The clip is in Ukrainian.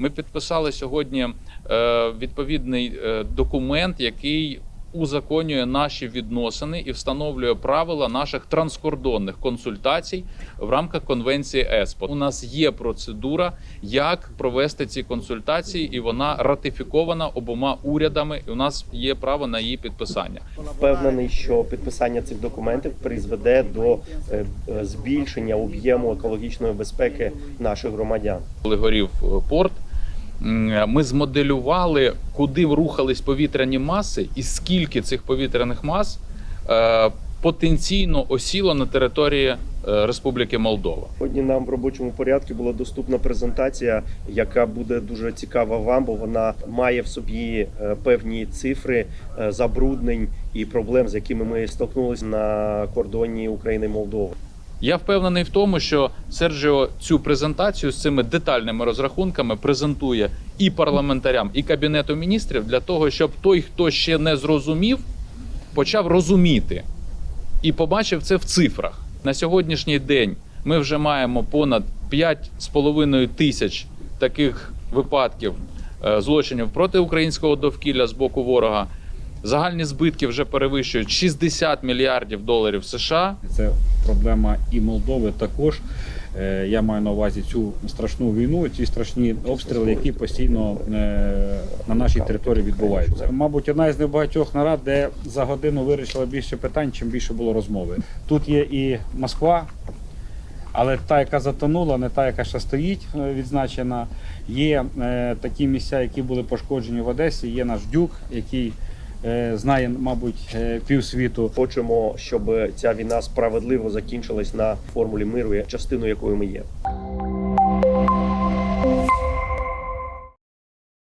Ми підписали сьогодні е, відповідний е, документ, який узаконює наші відносини і встановлює правила наших транскордонних консультацій в рамках конвенції ЕСПО. У нас є процедура, як провести ці консультації, і вона ратифікована обома урядами. І у нас є право на її підписання. Впевнений, що підписання цих документів призведе до е, збільшення об'єму екологічної безпеки наших громадян. коли горів порт. Ми змоделювали, куди рухались повітряні маси, і скільки цих повітряних мас е, потенційно осіло на території е, Республіки Молдова. Сьогодні нам в робочому порядку була доступна презентація, яка буде дуже цікава вам, бо вона має в собі е, певні цифри забруднень і проблем, з якими ми столкнулися на кордоні України і Молдови. Я впевнений в тому, що Серджіо цю презентацію з цими детальними розрахунками презентує і парламентарям, і кабінету міністрів для того, щоб той, хто ще не зрозумів, почав розуміти і побачив це в цифрах. На сьогоднішній день ми вже маємо понад 5,5 тисяч таких випадків е, злочинів проти українського довкілля з боку ворога. Загальні збитки вже перевищують 60 мільярдів доларів США. Це проблема і Молдови також. Е, Я маю на увазі цю страшну війну, ці страшні обстріли, які постійно е, на нашій території відбуваються. Мабуть, одна із небагатьох нарад, де за годину вирішила більше питань, чим більше було розмови. Тут є і Москва, але та, яка затонула, не та, яка ще стоїть, е, відзначена. Є такі місця, які були пошкоджені в Одесі. Є наш дюк, який знає, мабуть, е, півсвіту. Хочемо, щоб ця війна справедливо закінчилась на формулі миру, частиною якої ми є.